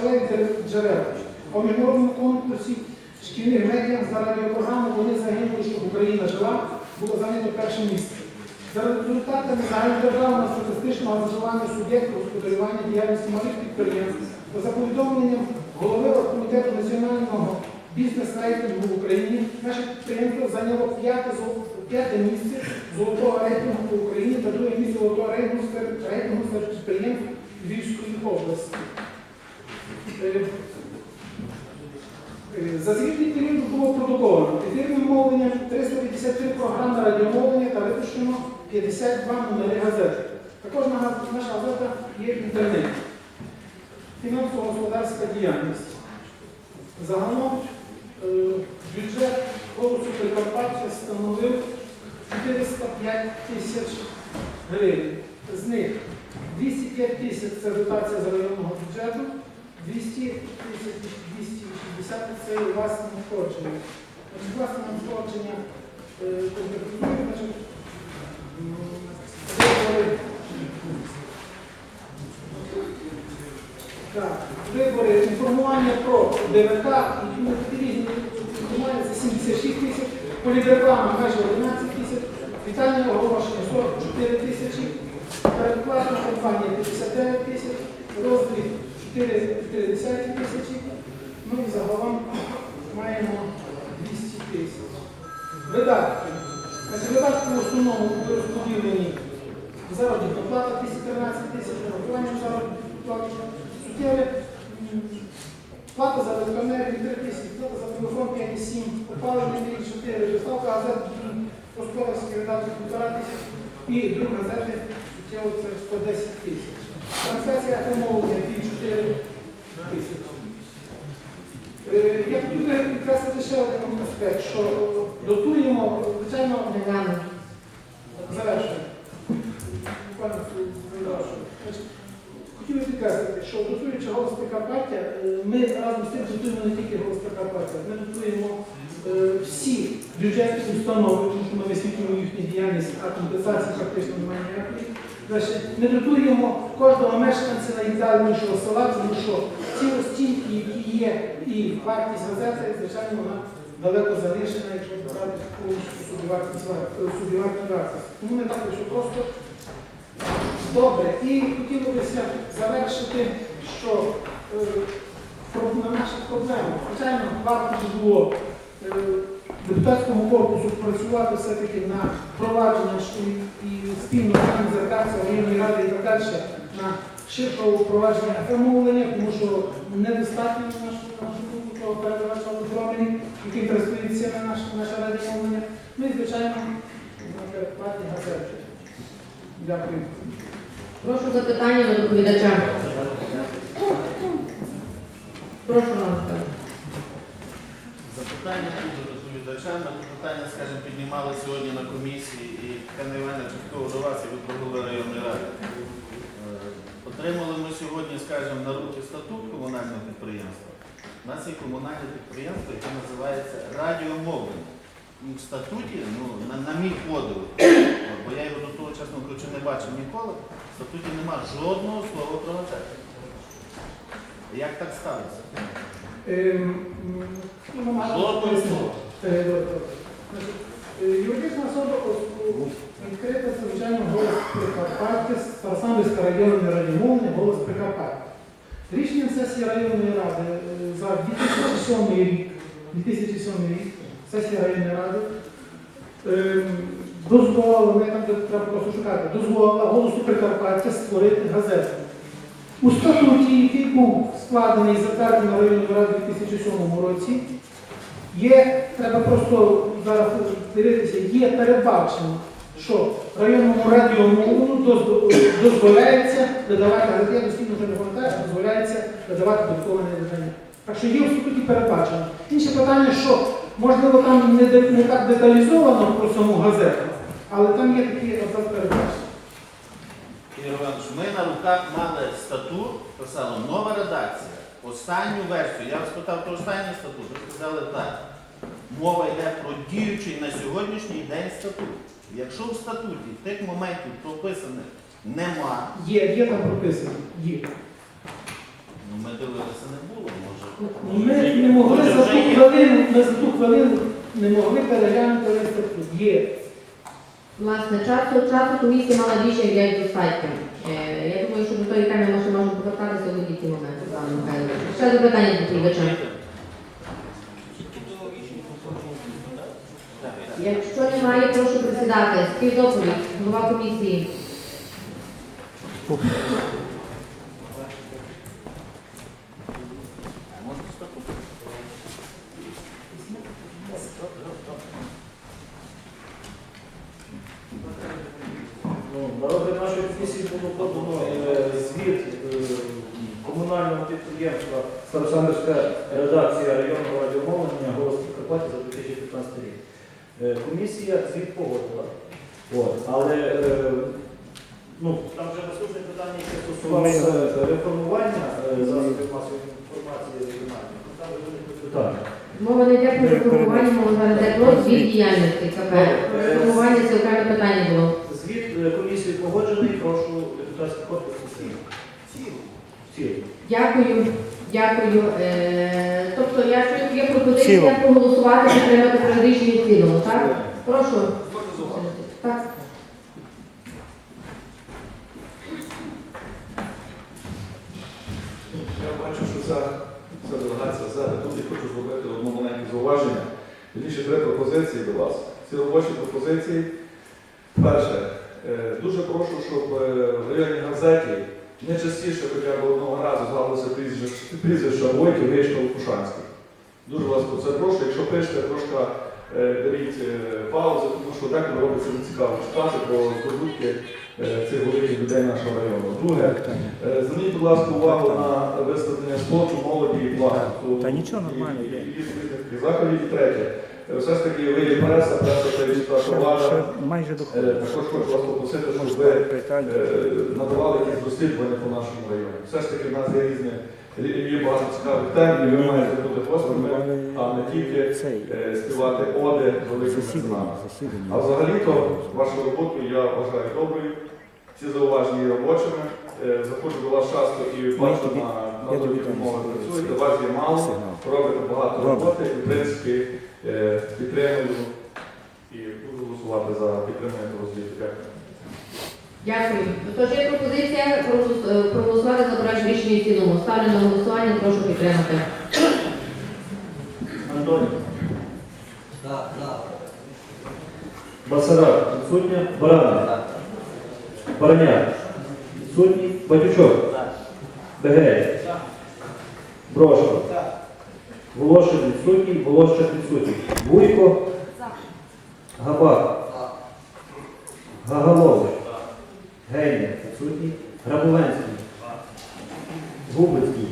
шкалеві джерела. А міжнародному конкурсі шкільних медіа за радіопрограму вони загинули, щоб Україна жила, було зайнято перше місце. За результатами загальнодержавного статистичного аналізування суб'єктів господарювання діяльності малих підприємств та за повідомленням голови комітету національного бізнес-рейтингу в Україні, наше підприємство зайняло п'яте, п'яте місце золотого рейтингу по Україні та друге місце золотого рейтингу серед підприємств Львівської області. Е, Е, За звітний період було продуковано ефірним мовленням 353 програми радіомовлення та випущено 52 номери газети. Також наша газета є в інтернеті. Фінансово-господарська діяльність. Загалом е, бюджет голосу Прикарпаття становив 405 тисяч гривень. З них 205 тисяч це дотація з районного бюджету, 200 тисяч 260 це власне надходження. Власне надходження е, вибори. Вибори, інформування про ДВК і різні інформування це 76 тисяч, поліграфама майже 11 тисяч, вітальне оголошення 44 тисячі, передплатна компанія 59 тисяч, роздріб 4,3 тисячі, ну і загалом маємо 200 тисяч. Видатки. Видатки в основному були розподілені заробітна плата 213 тисяч, нарахування заробітної плати, плата за електроенергію 3 тисячі, плата за телефон 5,7, опалення 4, доставка газет господарські видатки 1,5 тисяч і друг газети суттєво це 110 тисяч. Трансляція помовлення 4 тисячі. Я хотів підкреслити ще один аспект, що дотуємо, звичайно. Завершую. Хотів би підкреслити, що дотуючи голос Прикарпаття, е, ми разом з тим дотуємо не тільки голос Прикарпаття, ми дотуємо е, всі бюджетні установи, тому що ми висвітлюємо їхню діяльність, а компенсації фактично немає ніякої. Ми дотуємо кожного мешканця найвіддаленішого села, тому що ці розцінки, які є, і вартість газети, звичайно, вона далеко завищена, якщо брати повністю собівартість собівартість вартість. Тому не так, що просто добре. І хотілося завершити, що е, на наших проблемах. Звичайно, варто було е, депутатському корпусу працювати все-таки на впровадження що і, і спільно з районної ради і так далі на ширшого впровадження замовлення, тому що недостатньо на нашу на нашу думку того передавача аудиторії, який користується на наше, радіомовлення. Ну і звичайно, платні газети. Дякую. Прошу запитання до доповідача. Прошу нам. Запитання тут до доповідача. Ми питання, скажімо, піднімали сьогодні на комісії і Кане Івана частково до вас, і ви пробули районної ради. Е, Отримали ми сьогодні, скажімо, на руки статут комунального підприємства. У нас є комунальне підприємство, яке називається радіомовлення. В статуті, ну, на, на мій подив, бо я його до того, чесно кажучи, не бачив ніколи, в статуті нема жодного слова про газети. Як так сталося? Ем, ну, Жодного слова. Е. Е, Юридична особа відкрита звичайно голос Прикарпаття, Старосамбірська районна радіомовлення, голос Прикарпаття. Рішенням сесії районної ради е, за 2007 рік, 2007 рік, сесія районної ради дозволила, не там треба просто шукати, дозволила голосу Прикарпаття створити газету. У статуті, який був складений і затверджений районною радою у 2007 році, Є, треба просто зараз дивитися, є передбачено, що районному радіомовленню дозволяється видавати, але я дослідно вже не пам'ятаю, що дозволяється видавати додаткове видання. Так що є в статуті передбачено. Інше питання, що можливо там не, не так деталізовано про саму газету, але там є такі абзац передбачені. Ігор Іванович, ми на руках мали статут, писало нова редакція. Останню версію. Я вас питав про останній статут. Ви сказали так. Мова йде про діючий на сьогоднішній день статут. Якщо в статуті тих моментів прописаних нема, Є, є там прописано, є. ну ми дивилися, не було, може. Ми не могли за ту хвилину, ми за ту хвилину не могли переглянути весь статут. Є. Власне, часу, часу комісія мала більше як достатньо. Е, я думаю, що до тої теми ми ще можемо повертатися у будь-які моменти, Михайло. Ще запитання до доповідача. Якщо немає, прошу присідати. Співдоповідь, голова комісії. Ну, На розгляд нашої комісії було подано е, звіт е, комунального підприємства Старосамбірська редакція районного радіомовлення «Голос Прикарпаття» за 2015 рік. Е, Комісія звіт погодила. От, але е, ну, там вже наступне питання, яке стосувалося реформування е, засобів масової інформації регіональних. Ну, Там вже виникли питання. Мова не йде про реформування, мова зараз йде про звіт діяльності КП. Реформування це окреме питання було. Звіт е, комісії погоджений, прошу депутатський корпус підтримати. Всі. Дякую, дякую. Е, тобто, я чую, є пропозиція проголосувати, підтримати проект рішення так? Прошу. Так. Я бачу, що ця, ця делегація зараз тут і хочу зробити одне маленьке зауваження. Більше три пропозиції до вас. Ці робочі пропозиції. Перше, е, дуже прошу, щоб е, в районній газеті не частіше хоча б одного разу згадувалося прізвище- прізвище Войки Вишков Пушанський. Дуже вас про це прошу. Якщо пишете, трошки е, беріть е, паузи, тому що так робиться нецікаво про здобутки е, цих великих людей нашого району. Друге, Е, Зверніть, будь ласка, увагу на виставлення спорту, молоді і благо. Та нічого, нормально, заходів. І третє. Е, Все ж таки, ви є преса, преса це військова влада. майже. Також хочу вас попросити, щоб ви надавали якісь розслідування по нашому районі. Все ж таки, в нас є різні, є багато цікавих тем, і ви маєте бути гостями, а не тільки е, співати оди великим засідання, меценатам. засідання. А взагалі-то вашу роботу я вважаю доброю. Ці зауваження є робочими. Е, Заходжу до вас часто і бачу на, нові умови працюєте. Вас є мало, робите багато роботи і, в принципі, е, підтримую і буду голосувати за підтримання звіту. Дякую. Тож є пропозиція е, проголосувати за проект рішення в цілому. Ставлю на голосування, прошу підтримати. Антоній. Басарак, відсутня. Барана. Бараняк. Відсутній. Батючок. Бегей. Брошко. Волошин відсутній. Волощак відсутній. Буйко. Габак. Гагалович. Гейня. Грабовенський. Губицький.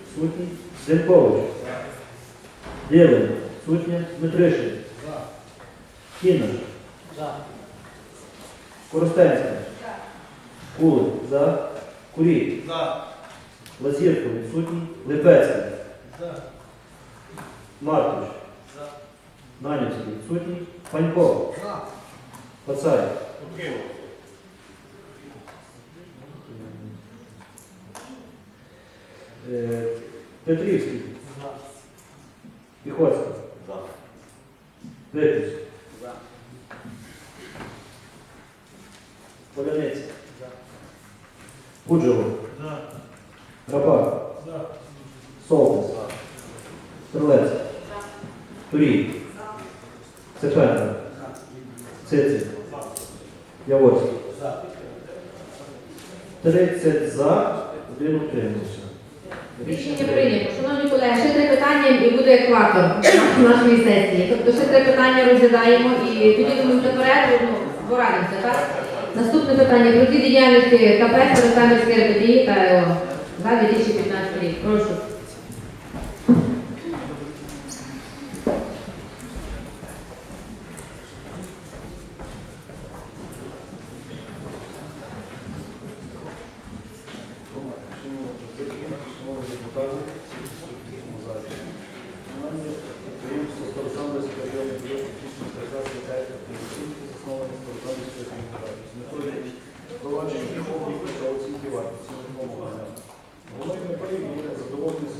Відсутній. Зенкович. Ділин. Сутня. Дмитришин. Кінаш. Коростенська. Кулик. За. Курій. Лазірко. Відсутній. Липецький. Мартуш. Нанівський. Відсутній. Панько. Пацай. Петрівський. Піхоцький. Випуск. Поляниця. Пуджево. Рабак. Солтис. Стрелець. Турій. Цепенко. Цицик. Яворський. 30 за, один утримався. Рішення прийнято. Шановні колеги, ще три питання і буде екватор нашої сесії. Тобто ще три питання розглядаємо і тоді думаю, наперед ну, порадимося, так? Наступне питання про ті діяльності КП Старостамівське РПДІ та ЕО за 2015 рік. Прошу. outros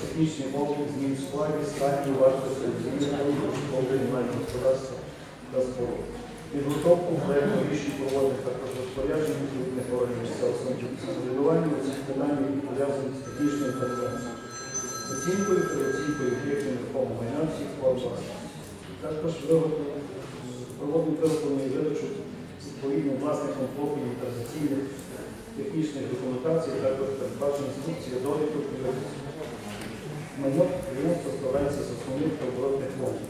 Технічний облік змін в складі, стані, вартості, комунального господарства та споруд. Підготовку проєкту рішень проводить також розпорядження відповідних органів місцевого самоврядування у цих питаннях, з технічною інвентаризацією оцінкою та оцінкою об'єктів нерухомого майна всіх власності. Також проводимо виготовлення і видачу відповідним власникам копій інтерпретаційних технічних документацій, також передбачені інструкції довідок. Майно підприємства складається з основних та оборотних фондів.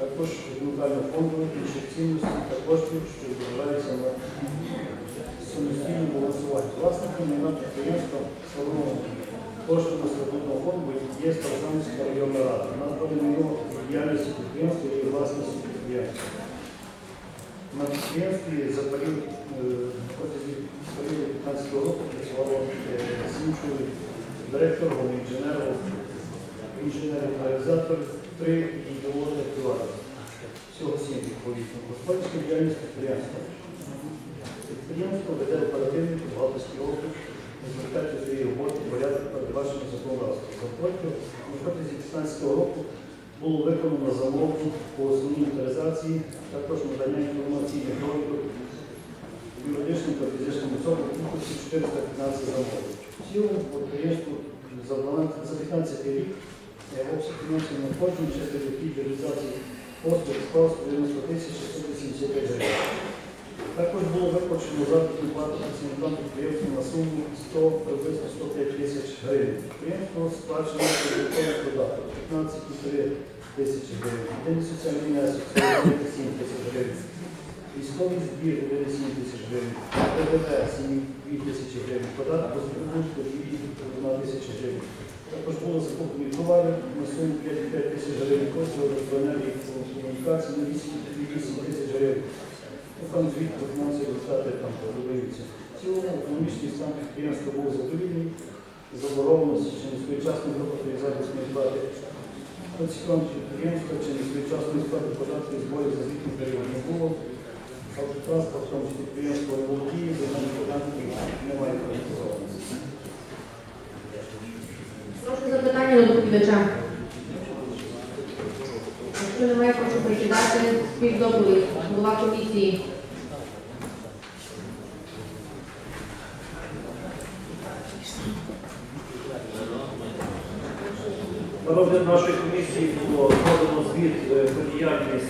Також документально-фондових інших цінностей та коштів, що відображаються на самостійному балансуванні. Власником майна підприємства встановлено коштами статутного фонду є Старосамська районна рада. У нас буде майно діяльності підприємства і власності підприємства. На підприємстві за період е, протягом періоду 15 року працювало е, сім чоловік. Директор, інженер, інженер-реалізатор, три індиводи приватні. Всього сім відповідно. Господарська діяльність підприємства. Підприємство веде оперативний бухгалтерський облік в результаті своєї роботи порядку передбаченого законодавства. За протягом на протязі 2015 року було виконано замовлення по основній інвентаризації, також надання інформаційних довідок юридичним та фізичним особам кількості 415 замовлень. Всього по підприємству за 12 за 15 рік е, обсяг фінансових надходжень через дохід реалізації послуг склав 90 тисяч 685 гривень. Також було виплачено заробітну плату працівникам підприємства на суму 100, приблизно 105 тисяч гривень. Підприємство сплачено податковий податок 15,3 тисячі гривень. Єдиний соціальний внесок 47 тисяч гривень. Військовий збір 1,7 тисяч гривень. ПДВ 7,2 тисячі гривень. Податок з прибутку 2,1 тисячі гривень. Також було закуплені товари на суму 5,5 тисяч гривень. Коштів електроенергії комунікації на 8,8 тисяч гривень. Ну, Там про фінансові результати там подиваються. В цілому економічний стан підприємства був задовільний, заборгованості чи несвоєчасної виплати заробітної плати. Оціком підприємства чи несвоєчасної сплати податків і зборів за звітний період не було. Автотранспортом з підприємства володіє, земельні податки немає кредитованості. Прошу запитання до доповідача. Якщо немає, прошу прочитати співдоповідь. Голова комісії. На розгляд нашої комісії було подано звіт е, про діяльність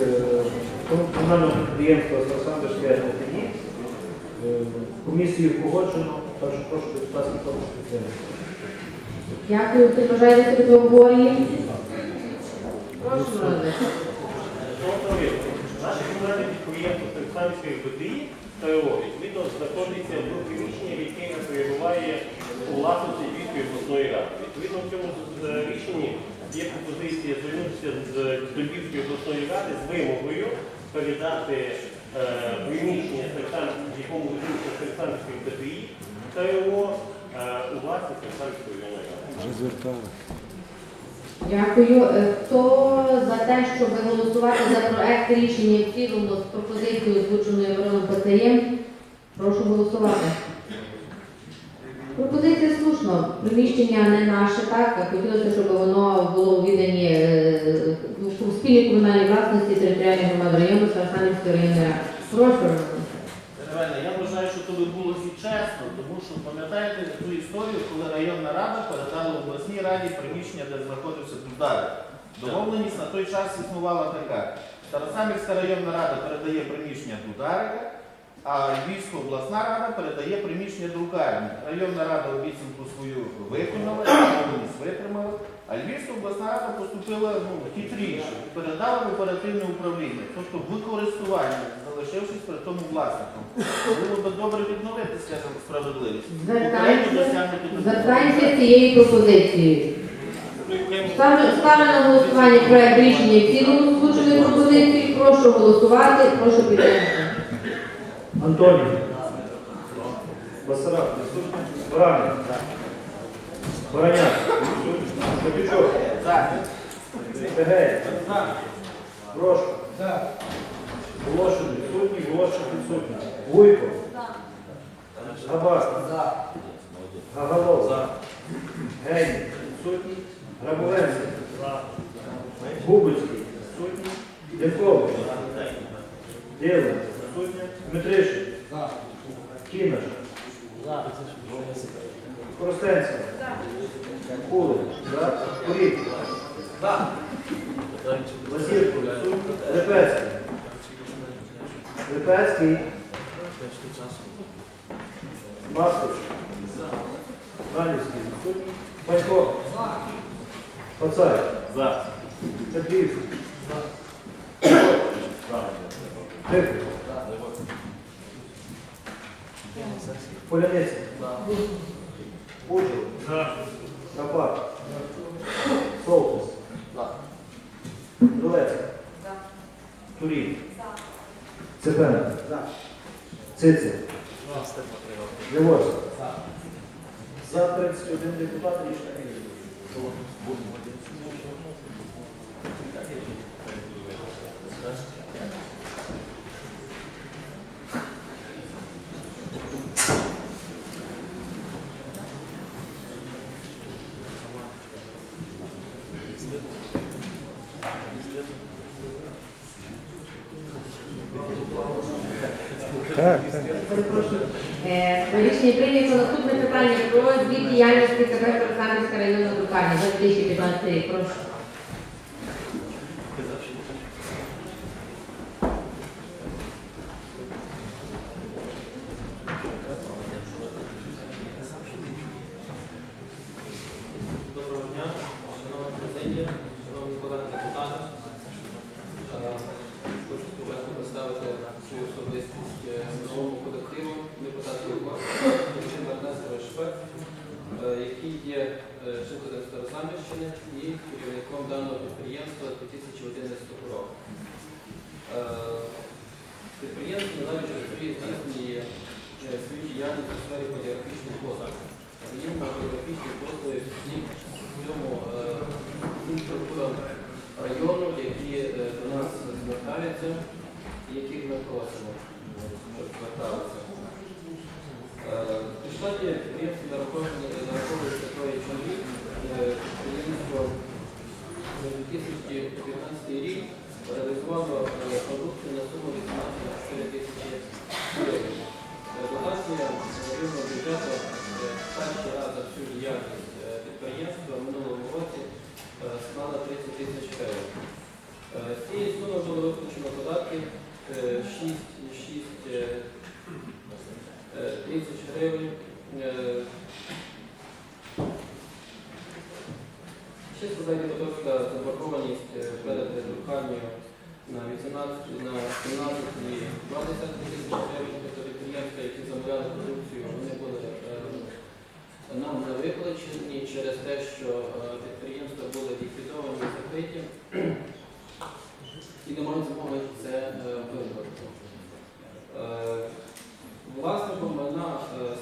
е, комунального підприємства Старосамбірське РТІ. Комісію погоджено, так що прошу депутатський корпус підтримати. Дякую. Ти бажаєте себе обговорює? Прошу Мирослав. Наше комунальне підприємство Станції БТІ ТО відповідно знаходиться в приміщенні, яке перебуває у власності Львівської обласної ради. Відповідно, в цьому е, рішенні є пропозиція звернутися з до Львівської обласної ради з вимогою передати е, приміщення, в якому знаходиться Станції БТІ та його у власність ради. Дякую. Е, Хто за те, щоб голосувати за проект рішення в цілому з пропозицією озвученою Мироном Пацаєм, прошу голосувати. Пропозиція слушна. Приміщення не наше, так. Хотілося, щоб воно було е, у спільній комунальній власності територіальної громади району Старосамівської районної ради. Прошу. Я вважаю, що то і чесно, тому що пам'ятаєте ту історію, коли районна рада передала обласній раді приміщення, де знаходився Дударик. Домовленість на той час існувала така. Старосамівська районна рада передає приміщення Дударика, а Львівська обласна рада передає приміщення друкарні. Районна рада обіцянку свою виконала, домовленість витримала, а Львівська обласна рада поступила ну, хитріше, передала в оперативне управління, тобто в користування залишившись при тому власником. Було би добре відновити, скажімо, справедливість. Звертаємося- з цією пропозицією. Ставлю, на голосування проект рішення в цілому озвученої пропозиції. Прошу голосувати, прошу підтримати. Антонів. Басараб, присутній. Баранин. Бараняк. Капічок. За. Егей. Брошко. Волошин відсутній, Волошин відсутній. Вуйко. Габар. Гагалов. Гейн. Відсутній. Грабовенський. Губицький. Відсутній. Дякович. Ділин. Відсутня. Дмитришин. Кінаш. Коростенська. Кулик. Курік. Лазірко. Лепецький. Липецький. Маслович. Ранівський. відсутній. Панько. Пацай. За. Петрівський. Тихо. Полянець. Путін. Капак. Солкус. Рулецька. Турін. Цепенко. Цицик. Львовська. За 31 депутат рішення.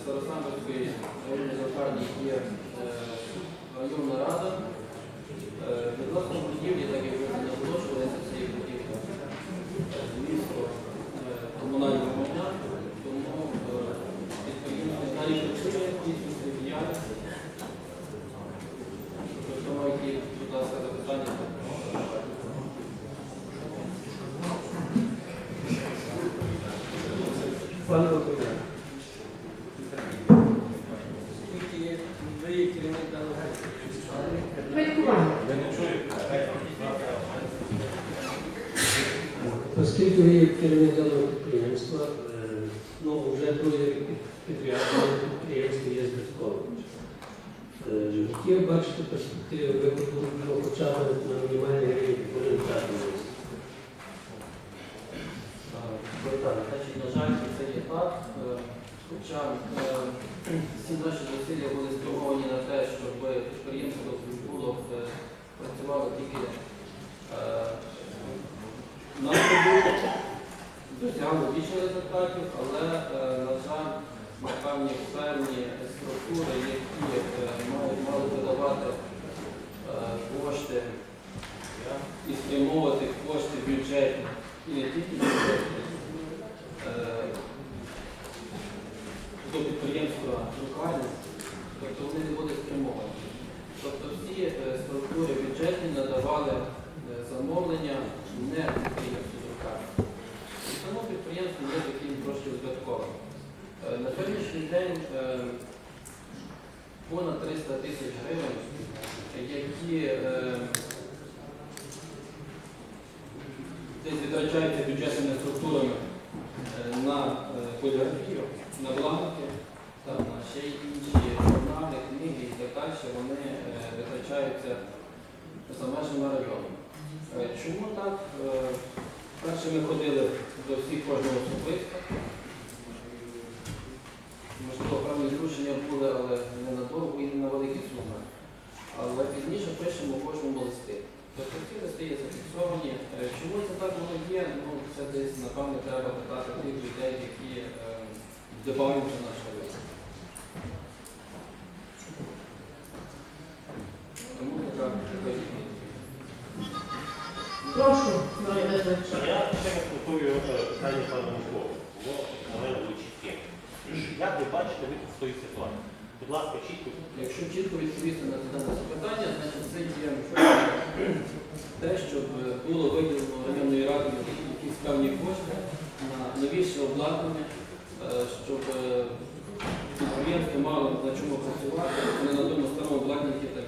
Старосамбірської районної лікарні є е, районна рада. Е, Відносно будівлі, так як ви наголошувалися, цієї будівлі е, місто е, комунального майна, тому е, підприємство далі працює, дійсно свою діяльність. Тобто, мають, будь ласка, запитання. Пане Володимире, оскільки ви є керівник даного Батькування. Оскільки ви є керівник даного підприємства, е, ну вже друге підприємство підприємство є збитковим. Е, Які ви бачите перспективи виходу ну, хоча б на мінімальний рівень по результатам? Богдан, значить, на жаль, це є так. Е, Хоча е, всі наші зусилля були спрямовані на те, щоб підприємство було е, працювало тільки е, на продукт, досягало більше результатів, але, на жаль, певні певні структури, які мали видавати кошти і спрямовувати кошти бюджетні, і не тільки бюджетні, 400 тисяч гривень, які е, десь витрачаються бюджетними структурами е, на е, поліграфію, на бланки, та на ще інші журнали, книги і так далі, вони витрачаються за межами району. Чому так? Перше ми ходили до всіх кожного особисто. Пишемо кожному листи. Тобто ці листи є зафіксовані. Е, Чому це так воно є? Ну, це десь, напевно, треба питати тих людей, які е, дбають за наш район. Тому така. Прошу, Я ще раз повторюю е, питання пана Миколи. Було на мене було чітке. Як ви бачите вихід з тої ситуації? Будь ласка, чітко. Якщо чітко відповісти на дане запитання, значить це є те, щоб було виділено районною радою якісь певні кошти на новіше обладнання, е, щоб е, підприємство мало на чому працювати, не на тому старому обладнанні так.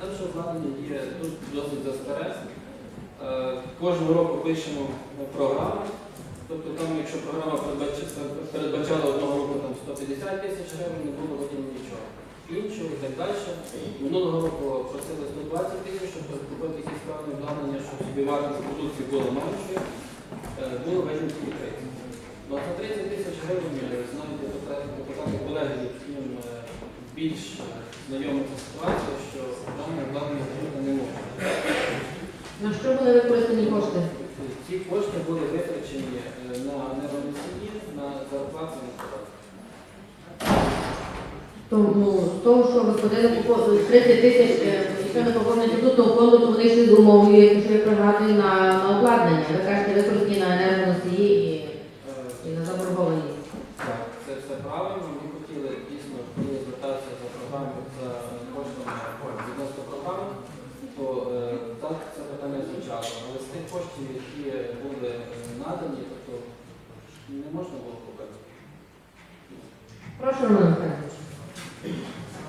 Наше обладнання є тут досить застаресне. Е, Кожного року пишемо програму. Тобто там, якщо програма передбачала одного року там 150 тисяч гривень, не було виділено нічого. Іншого і так далі. Минулого року просили 120 тисяч, щоб купити якісь певне обладнання, щоб собі вартість продукції було меншою. Е, Було 30. Ну, за 30 тисяч гривень, е, знаєте, депутати колеги, яким е, більш знайома ситуація, що дане обладнання не можна. На що були використані кошти? Ці кошти були витрачені е, на нервоносії, на зарплату на. Тому з того, що ви ходили по по- 30 тисяч, е, якщо не поповнення статутного фонду, то вони ще з умовою, якщо я пригадую, на, на обладнання. Ви кажете, використані на енергоносії і, Е, і на заборгованість. Так, це все правильно. Ми хотіли дійсно коли звертатися за програмою за коштами відносно програми, то е, так це питання звучало. Але з тих коштів, які були е, надані, тобто не можна було купити. Прошу, Роман Михайлович.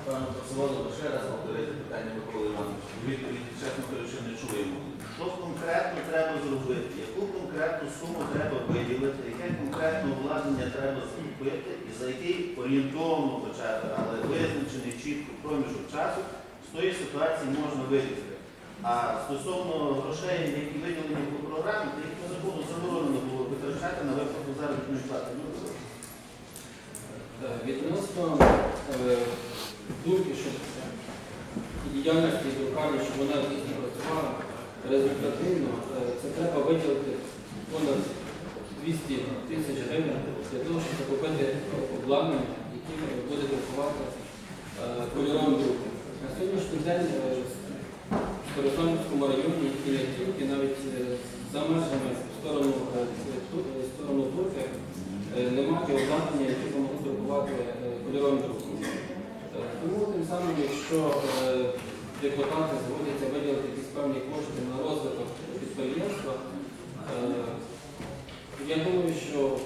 Пане Просоводу, ще раз повторити питання Миколи Івановича. Відповіді, чесно кажучи, не чуємо. Що конкретно треба зробити? Яку конкретну суму треба виділити? Яке конкретне обладнання треба закупити? І за який орієнтовно хоча б, але визначений чітко проміжок часу з тої ситуації можна вирішити. А стосовно грошей, які виділені по програмі, то їх по закону заборонено було витрачати на виплату заробітної плати. Ну, Е, Відносно е, думки, що діяльності друкарні, щоб вона дійсно працювала результативно, е, це треба виділити понад 200 тисяч гривень для того, щоб закупити обладнання, яке буде друкувати кольоровим друком. На сьогоднішній день Старосамівському районі тільки навіть е, за межами в сторону, е, е, в сторону Турки немає обладнання, яке могли друкувати кольоровим друком. Тому тим самим, якщо депутати згодяться виділити якісь певні кошти на розвиток підприємства, я думаю, що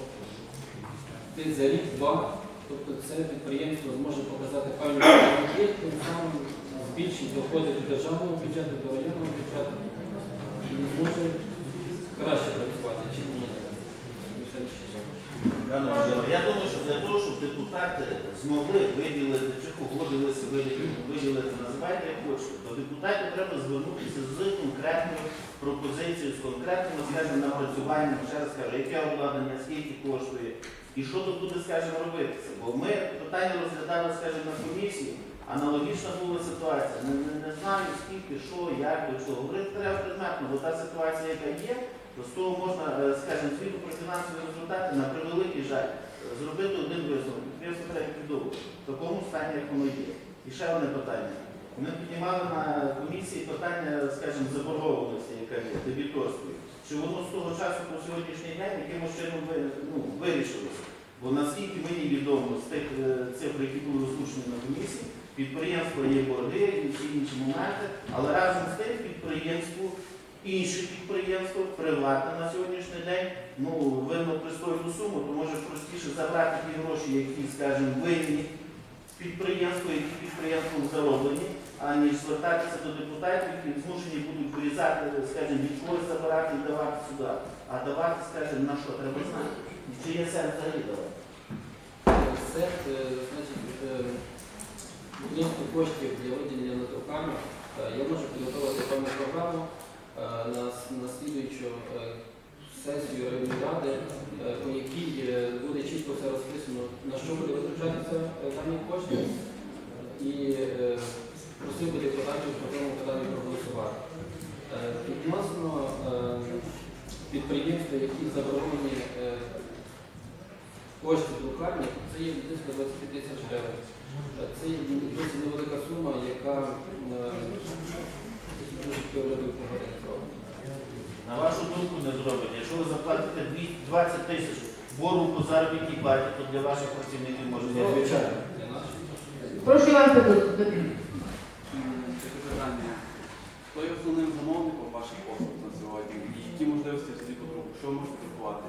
за рік-два, тобто це підприємство зможе показати певні тим самим збільшить доходи до державного бюджету, до районного бюджету і зможе краще працювати, чим ні. Я думаю, що для того, щоб депутати змогли виділити чи погодилися виділити, називайте як хочете, то депутатів треба звернутися з конкретною пропозицією, з конкретним, скажімо, напрацюванням, ще раз кажу, яке обладнання, скільки коштує, і що тут буде, скажімо, робитися. Бо ми питання розглядали, скажімо, на комісії, аналогічна була ситуація. Не, не, не знаю, скільки, що, як, до чого. Говорити треба предметно, бо та ситуація, яка є, то з того можна, е, скажімо, звіту про фінансові результати на превеликий жаль, зробити один висновок. Підприємство треба ліквідовувати в такому стані, як воно є. І ще одне питання. Ми піднімали на комісії питання, скажімо, заборгованості, яка є, дебіторської. Чи воно з того часу по сьогоднішній день якимось чином ну, вирішилося? Бо наскільки мені відомо з тих е, цифр, які були озвучені на комісії, підприємство є борги і всі інші моменти, але разом з тим підприємству, інші підприємства, приватне на сьогоднішній день, ну, винно пристойну суму, то може простіше забрати ті гроші, які, скажімо, винні підприємства, які підприємством зароблені, аніж звертатися до депутатів, які змушені будуть вирізати, скажімо, від когось забирати і давати сюди. А давати, скажімо, на що треба знати. Чи є сенс взагалі давати? Сет, е, значить, е, відносно коштів для виділення на друкарню, е, я можу підготувати певну програму е, на, с- на слідуючу е, сесію районної ради, по якій буде чітко все розписано, на що буде витрачатися дані кошти. І просив би депутатів по цьому питанню проголосувати. Відносно підприємства, які заборонені кошти друкарні, це є близько 20 тисяч гривень. Е, Це досить невелика сума, яка е. На вашу думку не зробить. Якщо ви заплатите 20 тисяч боргу по заробітній платі, то для ваших працівників може не звичайно. Прошу Петрович. Питання. Хто є основним замовником ваших послуг на сьогодні? Які можливості взагалі потрібно? Що ви можете друкувати?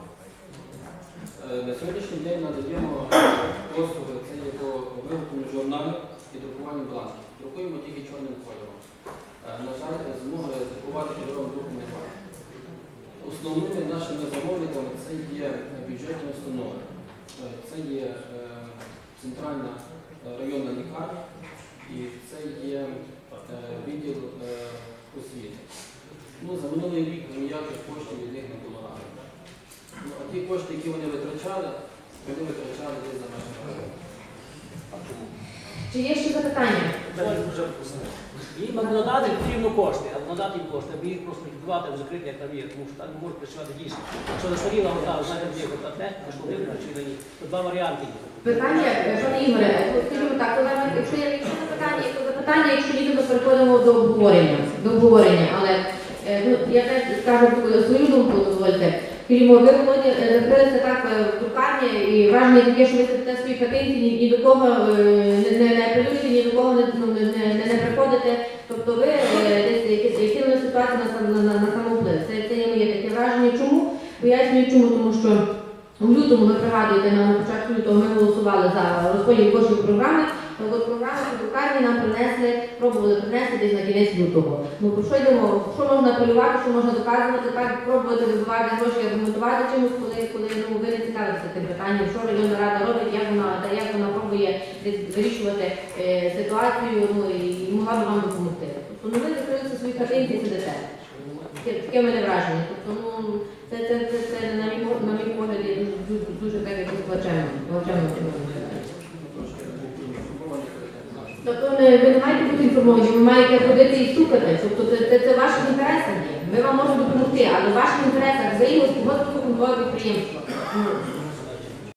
Е, На сьогоднішній день надаємо послуги, є журналів і друкуванню бланків. Друкуємо тільки чорним кольором. Е, На жаль, змоги друкувати кольоровим друком немає. Основними нашими замовниками це є бюджетні установи. Е, Це є е, центральна районна лікарня і це є відділ освіти. Ну, за минулий рік ніяких коштів від них не було надано. Ну, а ті кошти, які вони витрачали, вони витрачали десь за межами. Чи є ще запитання? Їм надати потрібно кошти, але надати їм кошти, аби їх просто ліквідувати в закрити, як там є, тому що так не можуть працювати дійсно. Якщо застаріла вода, знаєте, де є та техніка, що вони чи ній, то два варіанти є. Питання, е, пане Ігоре, е, скажімо так, коли ми- якщо є якщо запитання, то запитання, якщо ні, то переходимо до обговорення. До обговорення. Але е, ну, я теж скажу свою думку, дозвольте. Крім ви, е, закрилися так е, в друкарні, і враження таке, що ви сидите в хатинці, ні, ні до кого е, не, не, не апелюєте, ні до кого не, ну, не, не, не, приходите. Тобто ви десь якісь кинули ситуацію на, на, на, на самовплив. Це, це є моє таке враження. Чому? Пояснюю чому, тому що у лютому ви пригадуєте, на початку лютого ми голосували за розподіл коштів програми. Так от програми по друкарні нам принесли, пробували принести десь на кінець лютого. Ну про що йдемо? Що можна апелювати, що можна доказувати, так пробувати вибивати гроші, аргументувати чимось, коли, коли ну, ви не цікавитеся тим питанням, що районна рада робить, як вона та як вона пробує вирішувати е, ситуацію, ну і могла б вам допомогти. Тобто ну ви закрилися свої хатинці і сидите. Таке, мене враження. Тобто, ну, це, це, це, це на мій, на мій погляд, дуже, дуже, так якось плачевно. плачевно виглядає. Трошки інформовані перед тим нашим. Тобто не, ви не маєте бути інформовані, ви маєте ходити і стукати. Тобто це, це, це ваші інтереси. Ми вам можемо допомогти, але в ваших інтересах підприємство. Ну,